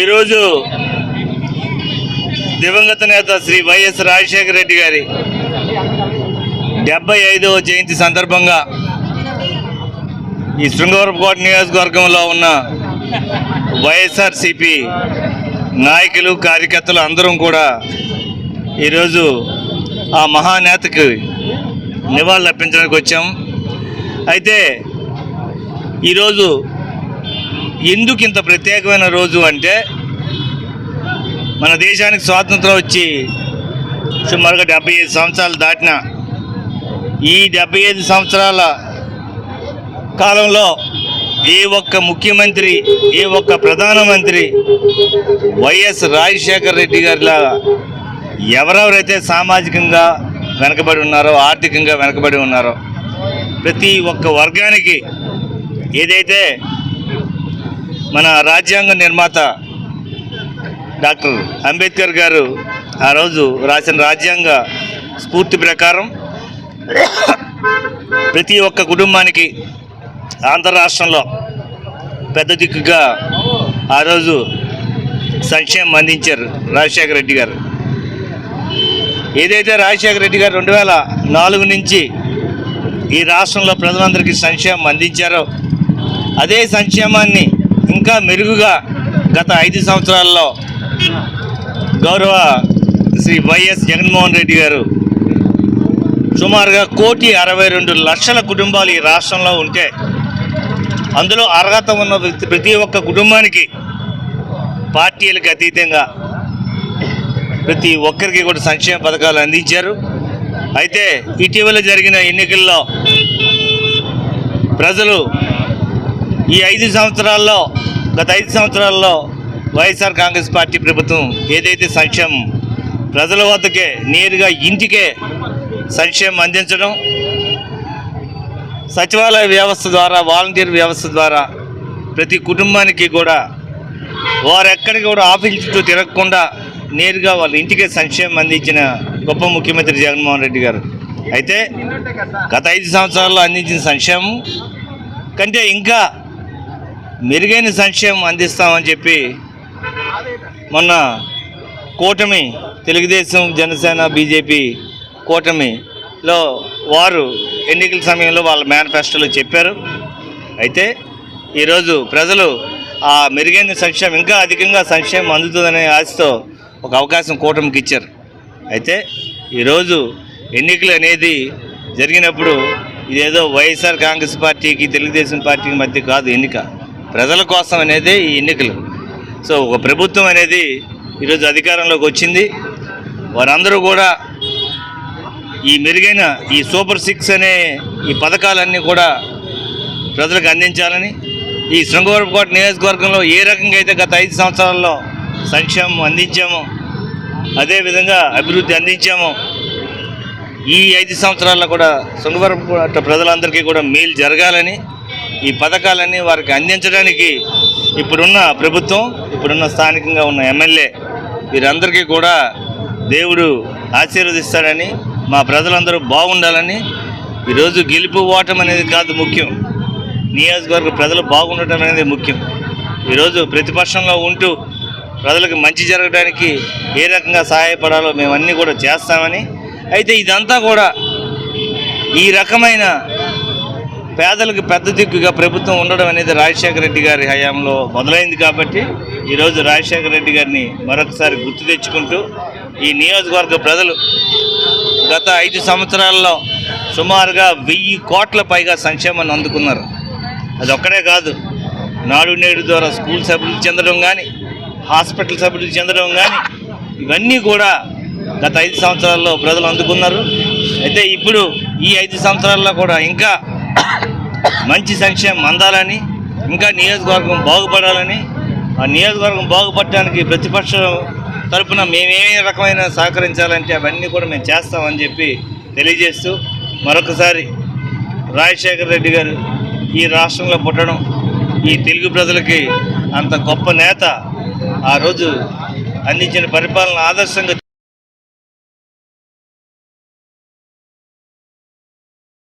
ఈరోజు దివంగత నేత శ్రీ వైఎస్ రాజశేఖర రెడ్డి గారి డెబ్బై ఐదవ జయంతి సందర్భంగా ఈ శృంగవరపుకోట నియోజకవర్గంలో ఉన్న వైఎస్ఆర్సిపి నాయకులు కార్యకర్తలు అందరం కూడా ఈరోజు ఆ మహానేతకి నివాళులు అర్పించడానికి వచ్చాం. అయితే ఈరోజు ఎందుకు ఇంత ప్రత్యేకమైన రోజు అంటే మన దేశానికి స్వాతంత్రం వచ్చి సుమారుగా డెబ్బై ఐదు సంవత్సరాలు దాటిన ఈ డెబ్బై ఐదు సంవత్సరాల కాలంలో ఏ ఒక్క ముఖ్యమంత్రి ఏ ఒక్క ప్రధానమంత్రి వైఎస్ రాజశేఖర రెడ్డి గారిలా ఎవరెవరైతే సామాజికంగా వెనకబడి ఉన్నారో ఆర్థికంగా వెనకబడి ఉన్నారో ప్రతి ఒక్క వర్గానికి ఏదైతే మన రాజ్యాంగ నిర్మాత డాక్టర్ అంబేద్కర్ గారు ఆ రోజు రాసిన రాజ్యాంగ స్ఫూర్తి ప్రకారం ప్రతి ఒక్క కుటుంబానికి ఆంధ్ర రాష్ట్రంలో పెద్ద దిక్కుగా ఆ రోజు సంక్షేమం అందించారు రాజశేఖర రెడ్డి గారు. ఏదైతే రాజశేఖర రెడ్డి గారు రెండు వేల నాలుగు నుంచి ఈ రాష్ట్రంలో ప్రజలందరికీ సంక్షేమం అందించారో అదే సంక్షేమాన్ని ఇంకా మెరుగుగా గత ఐదు సంవత్సరాల్లో గౌరవ శ్రీ వైఎస్ జగన్మోహన్ రెడ్డి గారు సుమారుగా కోటి అరవై రెండు లక్షల కుటుంబాలు ఈ రాష్ట్రంలో ఉంటే అందులో అర్హత ఉన్న ప్రతి ఒక్క కుటుంబానికి పార్టీలకు అతీతంగా ప్రతి ఒక్కరికి కూడా సంక్షేమ పథకాలు అందించారు. అయితే ఇటీవల జరిగిన ఎన్నికల్లో ప్రజలు ఈ ఐదు సంవత్సరాల్లో గత ఐదు సంవత్సరాల్లో వైఎస్ఆర్ కాంగ్రెస్ పార్టీ ప్రభుత్వం ఏదైతే సంక్షేమం ప్రజల వద్దకే నేరుగా ఇంటికే సంక్షేమం అందించడం సచివాలయ వ్యవస్థ ద్వారా వాలంటీర్ వ్యవస్థ ద్వారా ప్రతి కుటుంబానికి కూడా వారు ఎక్కడికి కూడా ఆఫీస్ చుట్టూ తిరగకుండా నేరుగా వాళ్ళ ఇంటికే సంక్షేమం అందించిన గొప్ప ముఖ్యమంత్రి జగన్మోహన్ రెడ్డి గారు. అయితే గత ఐదు సంవత్సరాల్లో అందించిన సంక్షేమం కంటే ఇంకా మెరుగైన సంక్షేమం అందిస్తామని చెప్పి మొన్న కూటమి తెలుగుదేశం జనసేన బీజేపీ కూటమిలో వారు ఎన్నికల సమయంలో వాళ్ళ మేనిఫెస్టోలో చెప్పారు. అయితే ఈరోజు ప్రజలు ఆ మెరుగైన సంక్షేమం ఇంకా అధికంగా సంక్షేమం అందుతుందనే ఆశతో ఒక అవకాశం కూటమికి ఇచ్చారు. అయితే ఈరోజు ఎన్నికలు అనేది జరిగినప్పుడు ఇదేదో వైఎస్ఆర్ కాంగ్రెస్ పార్టీకి తెలుగుదేశం పార్టీకి మధ్య కాదు ఎన్నిక. ప్రజల కోసం అనేది ఈ ఎన్నికలు. సో ఒక ప్రభుత్వం అనేది ఈరోజు అధికారంలోకి వచ్చింది. వారందరూ కూడా ఈ మెరుగైన ఈ సూపర్ సిక్స్ అనే ఈ పథకాలన్నీ కూడా ప్రజలకు అందించాలని ఈ శృంగవరపుకోట నియోజకవర్గంలో ఏ రకంగా అయితే గత ఐదు సంవత్సరాల్లో సంక్షేమం అందించామో అదేవిధంగా అభివృద్ధి అందించామో ఈ ఐదు సంవత్సరాల్లో కూడా శృంగవరపుకోట ప్రజలందరికీ కూడా మేలు జరగాలని ఈ పథకాలన్నీ వారికి అందించడానికి ఇప్పుడున్న ప్రభుత్వం ఇప్పుడున్న స్థానికంగా ఉన్న ఎమ్మెల్యే వీరందరికీ కూడా దేవుడు ఆశీర్వదిస్తాడని మా ప్రజలందరూ బాగుండాలని. ఈరోజు గెలుపు ఓటం అనేది కాదు ముఖ్యం. నియోజకవర్గ ప్రజలు బాగుండటం అనేది ముఖ్యం. ఈరోజు ప్రతిపక్షంలో ఉంటూ ప్రజలకు మంచి జరగడానికి ఏ రకంగా సహాయపడాలో మేము అన్నీ కూడా చేస్తామని. అయితే ఇదంతా కూడా ఈ రకమైన పేదలకు పెద్ద దిక్కుగా ప్రభుత్వం ఉండడం అనేది రాజశేఖర రెడ్డి గారి హయాంలో మొదలైంది కాబట్టి ఈరోజు రాజశేఖర రెడ్డి గారిని మరొకసారి గుర్తు తెచ్చుకుంటూ ఈ నియోజకవర్గ ప్రజలు గత ఐదు సంవత్సరాల్లో సుమారుగా వెయ్యి కోట్ల పైగా సంక్షేమాన్ని అందుకున్నారు. అది ఒక్కడే కాదు నాడు నేడు ద్వారా స్కూల్స్ అభివృద్ధి చెందడం కానీ హాస్పిటల్స్ అభివృద్ధి చెందడం కానీ ఇవన్నీ కూడా గత ఐదు సంవత్సరాల్లో ప్రజలు అందుకున్నారు. అయితే ఇప్పుడు ఈ ఐదు సంవత్సరాల్లో కూడా ఇంకా మంచి సంక్షేమం అందాలని ఇంకా నియోజకవర్గం బాగుపడాలని ఆ నియోజకవర్గం బాగుపడటానికి ప్రతిపక్షం తరపున మేమేమే రకమైన సహకరించాలంటే అవన్నీ కూడా మేము చేస్తామని చెప్పి తెలియజేస్తూ మరొకసారి రాజశేఖర రెడ్డి గారు ఈ రాష్ట్రంలో పుట్టడం ఈ తెలుగు ప్రజలకి అంత గొప్ప నేత ఆ రోజు అందించిన పరిపాలన ఆదర్శంగా